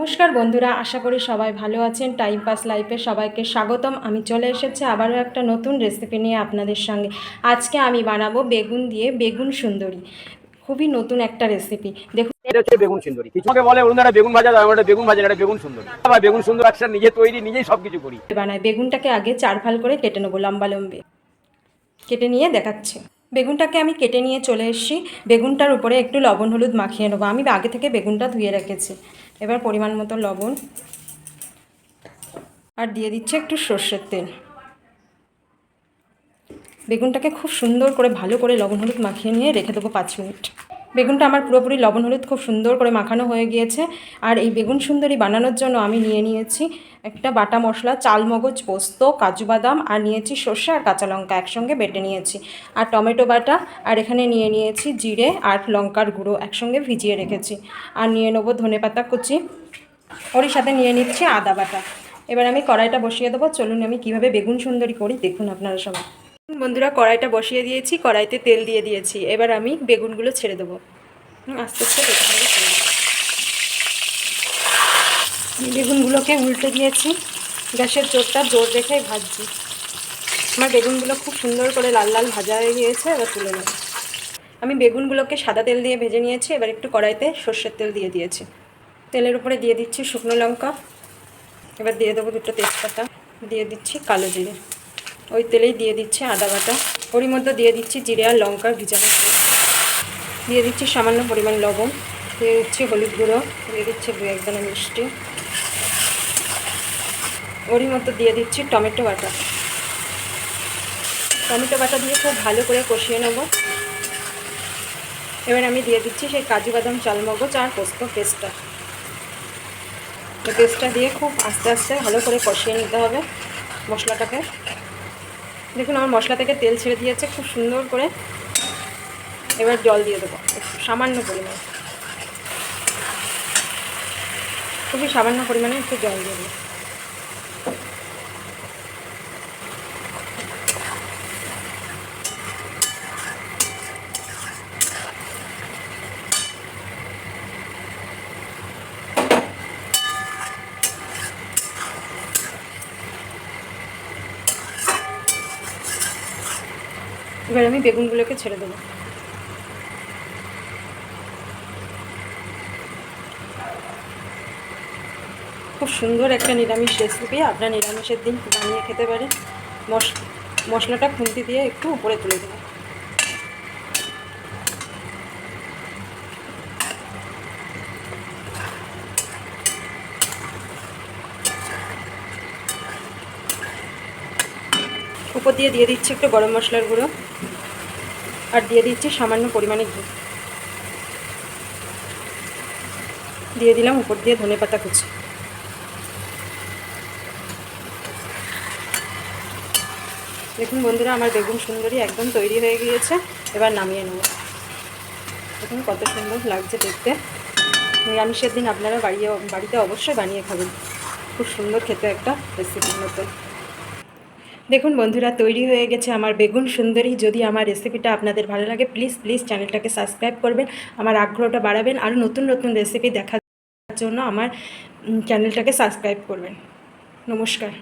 নমস্কার বন্ধুরা আশা করি সবাই ভালো আছেন। টাইম পাস লাইফে সবাইকে স্বাগতম। আমি চলে এসেছি আবারও একটা নতুন রেসিপি নিয়ে আপনাদের সঙ্গে। আজকে আমি বানাবো বেগুন দিয়ে বেগুন সুন্দরী। খুবই নতুন একটা রেসিপি দেখুন। এটা হচ্ছে বেগুন সুন্দরী। কিছু আমাকে বলে একটা বেগুন ভাজা আমরা বেগুন ভাজা একটা বেগুন সুন্দরী। আবার বেগুন সুন্দর একটা নিজে তৈরি নিজেই সবকিছু করি। বানায় বেগুনটাকে আগে চার ফাল করে কেটে নেব লম্বা লম্বে কেটে নিয়ে দেখাচ্ছে। বেগুনটাকে আমি কেটে নিয়ে চলে এসেছি। বেগুনটার উপরে একটু লবণ হলুদ মাখিয়ে নেব। আমি আগে থেকে বেগুনটা ধুয়ে রেখেছি। এবার পরিমাণ মতো লবণ। আর দিয়ে দিচ্ছে একটু সর্ষের তেল। বেগুনটাকে খুব সুন্দর করে ভালো করে লবণ হলুদ মাখিয়ে নিয়ে রেখে দেবো পাঁচ মিনিট। বেগুনটা আমার পুরোপুরি লবণ হলুদ, খুব সুন্দর করে মাখানো হয়ে গিয়েছে। আর এই বেগুন সুন্দরী বানানোর জন্য আমি নিয়ে নিয়েছি একটা বাটা মশলা চাল মগজ পোস্ত, কাজু বাদাম, আর নিয়েছি সর্ষে আর কাঁচা লঙ্কা একসঙ্গে বেটে নিয়েছি। আর টমেটো বাটা, আর এখানে নিয়ে নিয়েছি জিরে আর লঙ্কার গুঁড়ো একসঙ্গে ভিজিয়ে রেখেছি। আর নিয়ে নেব ধনে পাতা কুচি। ওরই সাথে নিয়ে নিচ্ছি আদা বাটা। এবার আমি কড়াইটা বসিয়ে দেবো। চলুন আমি কীভাবে বেগুন সুন্দরী করি, দেখুন আপনারা সবাই। বন্ধুরা, কড়াইটা বসিয়ে দিয়েছি, কড়াইতে তেল দিয়ে দিয়েছি। এবার আমি বেগুনগুলো ছেড়ে দেবো। আস্তে আস্তে বেগুনগুলোকে উল্টে দিয়েছি। গ্যাসের জোরটা জোর রেখে ভাজছি। আমার বেগুনগুলো খুব সুন্দর করে লাল লাল ভাজা হয়ে গিয়েছে, এবার তুলে নেব। আমি বেগুনগুলোকে সাদা তেল দিয়ে ভেজে নিয়েছি, এবার একটু কড়াইতে সর্ষের তেল দিয়ে দিয়েছি। তেলের উপরে দিয়ে দিচ্ছি শুকনো লঙ্কা। এবার দিয়ে দেবো দুটো তেজপাতা। দিয়ে দিচ্ছি কালো জিরে। ওই তেলেই দিয়ে দিচ্ছি আদা বাটা। ওরই মধ্যে দিয়ে দিচ্ছি জিরে আর লঙ্কা ভিজানো। দিয়ে দিচ্ছি সামান্য পরিমাণ লবণ। দিয়ে দিচ্ছি হলুদ গুঁড়ো। দিয়ে দিচ্ছি দু একদানা মিষ্টি। ওরই মধ্যে দিয়ে দিচ্ছি টমেটো বাটা। টমেটো বাটা দিয়ে খুব ভালো করে কষিয়ে নেব। এবার আমি দিয়ে দিচ্ছি সেই কাজু বাদাম চালমগজ আর পোস্ত পেস্টটা। পেস্টটা দিয়ে খুব আস্তে আস্তে ভালো করে কষিয়ে নিতে হবে মশলাটাকে। দেখুন, আমার মশলা থেকে তেল ছেড়ে দিয়েছে, খুব সুন্দর করে। এবার জল দিয়ে দেবো সামান্য পরিমাণ। খুবই সামান্য পরিমাণে একটু জল দিয়ে দেবো। এবার আমি বেগুনগুলোকে ছেড়ে দেবো। খুব সুন্দর একটা নিরামিষ রেসিপি আপনার নিরামিষের দিন বানিয়ে খেতে পারেন। মশ, মশলাটা খুন্তি দিয়ে একটু উপরে তুলে দেবো। উপর দিয়ে দিয়ে দিচ্ছি একটু গরম মশলার গুঁড়ো। আর দিয়ে দিচ্ছি সামান্য পরিমাণে ঘি। দিয়ে দিলাম উপর দিয়ে ধনে পাতা কুচি। দেখুন বন্ধুরা, আমার বেগুন সুন্দরী একদম তৈরি হয়ে গিয়েছে। এবার নামিয়ে নেব। দেখুন কত সুন্দর লাগছে দেখতে। নিরামিষের দিন আপনারা বাড়িয়ে বাড়িতে অবশ্যই বানিয়ে খাবেন। খুব সুন্দর খেতে একটা রেসিপির মতো। দেখুন বন্ধুরা, তৈরি হয়ে গেছে আমার বেগুন সুন্দরী। যদি আমার রেসিপিটা আপনাদের ভালো লাগে প্লিজ প্লিজ চ্যানেলটাকে সাবস্ক্রাইব করবেন, আমার আগ্রহটা বাড়াবেন আর নতুন নতুন রেসিপি দেখার জন্য আমার চ্যানেলটাকে সাবস্ক্রাইব করবেন। নমস্কার।